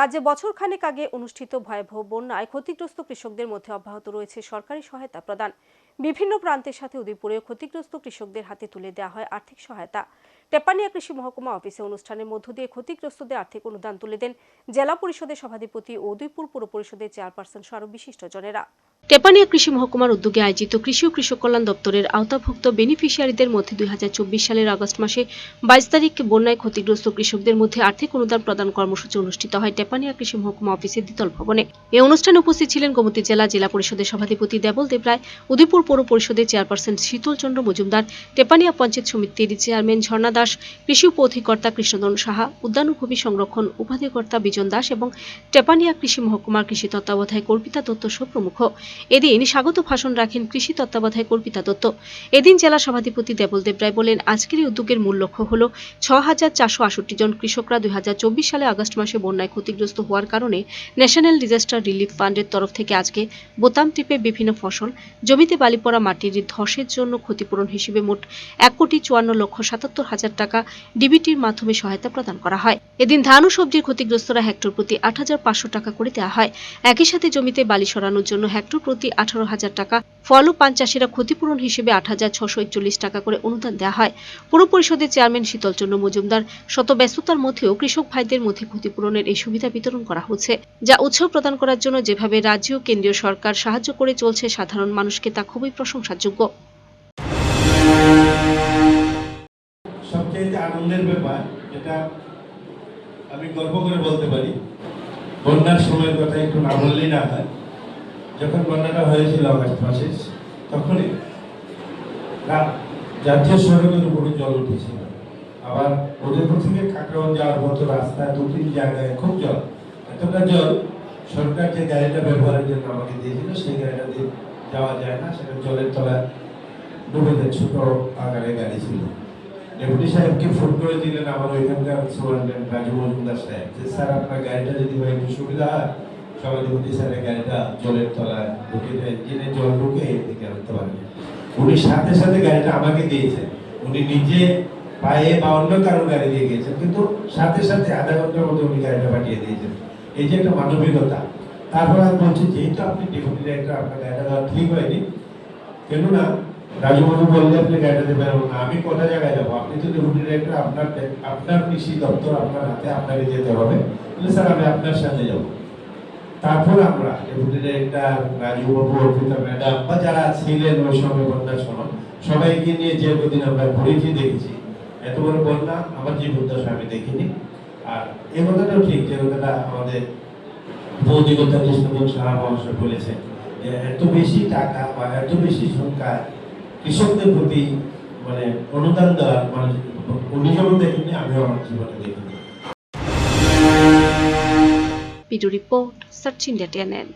রাজ্যে বছর খানেক আগে অনুষ্ঠিত ভয়াবহ বন্যায় ক্ষতিগ্রস্ত কৃষকদের মধ্যে অব্যাহত রয়েছে সরকারি সহায়তা প্রদান। বিভিন্ন প্রান্তের সাথে উদয়পুরেও ক্ষতিগ্রস্ত কৃষকদের হাতে তুলে দেওয়া হয় আর্থিক সহায়তা। টেপানিয়া কৃষি মহকুমা অফিসে অনুষ্ঠানের মধ্য দিয়ে ক্ষতিগ্রস্তদের আর্থিক অনুদান তুলে দেন জেলা পরিষদের সভাধিপতি ও উদয়পুর পুর পরিষদের চেয়ারপারসন সহ আরও বিশিষ্টজনেরা। টেপানিয়া কৃষি মহকুমার উদ্যোগে আয়োজিত কৃষি ও কৃষক কল্যাণ দপ্তরের আওতাভুক্ত বেনিফিশিয়ারিদের মধ্যে দুই সালের আগস্ট মাসে বাইশ তারিখ বন্যায় ক্ষতিগ্রস্ত কৃষকদের মধ্যে আর্থিক অনুদান প্রদান কর্মসূচি অনুষ্ঠিত হয় টেপানিয়া কৃষি মহকুমা অফিসের দ্বিতল ভবনে। এই অনুষ্ঠানে উপস্থিত ছিলেন গোমতী জেলা জেলা পরিষদের সভাধিপতি দেবল দেবরায় উদয়পুর পৌর পরিষদের চেয়ারপারসন শীতল চন্দ্র মজুমদার, টেপানিয়া পঞ্চায়েত সমিতির চেয়ারম্যান ঝর্ণা দাস, কৃষি উপ অধিকর্তা কৃষ্ণদন সাহা, উদ্যান ও ভূমি সংরক্ষণ উপাধিকর্তা বিজন দাস এবং টেপানিয়া কৃষি মহকুমার কৃষি তত্ত্বাবধায়ক কল্পিতা দত্ত সহ প্রমুখ। এদিন স্বাগত ভাষণ রাখেন কৃষি তত্ত্বাবধায়ক কল্পিতা দত্ত। এদিন জেলা সভাধিপতি দেবল দেবরায় বলেন, আজকের এই উদ্যোগের মূল লক্ষ্য হল ছ জন কৃষকরা দুই হাজার চব্বিশ সালে আগস্ট মাসে বন্যায় ক্ষতিগ্রস্ত হওয়ার কারণে ন্যাশনাল ডিজাস্টার রিলিফ ফান্ডের তরফ থেকে আজকে বোতাম টিপে বিভিন্ন ফসল, জমিতে বালি পড়া মাটির ধসের জন্য ক্ষতিপূরণ হিসেবে মোট এক কোটি চুয়ান্ন লক্ষ সাতাত্তর হাজার টাকা ডিবিটির মাধ্যমে সহায়তা প্রদান করা হয়। এদিন ধান ও সবজির ক্ষতিগ্রস্তরা হেক্টর প্রতি আট হাজার পাঁচশো টাকা করে দেওয়া হয়। একই সাথে জমিতে বালি সরানোর জন্য হেক্টর প্রতি আঠারো হাজার টাকা। ফল পান চাষিরা ক্ষতিপূরণ হিসেবে আট হাজার ছশো টাকা করে অনুদান দেওয়া হয়। পুর পরিষদের চেয়ারম্যান শীতলচন্দ্র মজুমদার শত ব্যস্ততার মধ্যেও কৃষক ভাইদের মধ্যে ক্ষতিপূরণের এই সুবিধা বিতরণ করা হচ্ছে, যা উৎসাহ প্রদান করার জন্য যেভাবে রাজ্য ও কেন্দ্রীয় সরকার সাহায্য করে চলছে সাধারণ মানুষকে তা খুবই প্রশংসাযোগ্য। সবচেয়ে আনন্দের ব্যাপার, যেটা আমি গর্ব করে বলতে পারি, বন্যার সময়ের কথা একটু না বললেই না হয়। যখন বন্যাটা হয়েছিল আগস্ট মাসে, তখনই জাতীয় সড়কের উপরে জল উঠেছিল। আবার উদয়পুর থেকে কাকরাওয়ান যাওয়ার মতো রাস্তা দু তিন জায়গায় খুব জল। এতটা জল সরকার যে গাড়িটা ব্যবহারের জন্য আমাকে দিয়েছিল, সেই গাড়িটা দিয়ে যাওয়া যায় না। সেটা জলের তলায় ডুবে যায়, ছোট আকারে গাড়ি ছিল। ডেপুটি সাহেবকে ফোন করে দিলেন আমার ওইখানকার সুপারিনটেন্ডেন্ট রাজু মজুমদার সাহেব, যে, স্যার, আপনার গাড়িটা যদি হয় একটু সুবিধা হয়? সভাধিপতি স্যারের গাড়িটা জলের তলায় ঢুকে ইঞ্জিনে জল ঢুকে এদিকে আনতে পারেন। উনি সাথে সাথে গাড়িটা আমাকে দিয়েছেন। উনি নিজে পায়ে বা অন্য কারও গাড়ি দিয়ে গিয়েছেন, কিন্তু সাথে সাথে আধা ঘণ্টার মধ্যে উনি গাড়িটা পাঠিয়ে দিয়েছেন। এই যে একটা মানবিকতা। তারপর আমি বলছি, যেহেতু আপনি ডেপুটি ডাইরেক্টর আপনার গাড়িটা দেওয়া ঠিক হয়নি, কেননা রাজুবাবু বললে আপনি গাড়িটা দিতে পারবেন না। আমি কোথা জায়গায় যাব? আপনি তো ডেপুটি ডিরেক্টর আপনার আপনার কৃষি দপ্তর, আপনার হাতে আপনাকে যেতে হবে। স্যার, আমি আপনার সাথে যাব। তারপর আমরা রাজুবাবু অর্পিতা ম্যাডাম বা যারা ছিলেন ওই সময় বন্যার সময় সবাইকে নিয়ে যে কদিন আমরা ঘুরেছি, দেখেছি। এত বড় বন্যা, আমার যে জীবদ্দশা আমি দেখিনি। আর এই কথাটাও ঠিক, যে কথাটা আমাদের বৌদিকতা কৃষ্ণদন সাহা মহাশয় বলেছেন যে এত বেশি টাকা বা এত বেশি সংখ্যা কৃষকদের প্রতি মানে অনুদান দেওয়ার মানে উনি দেখিনি, আমিও আমার জীবনে দেখিনি। Report search India TNN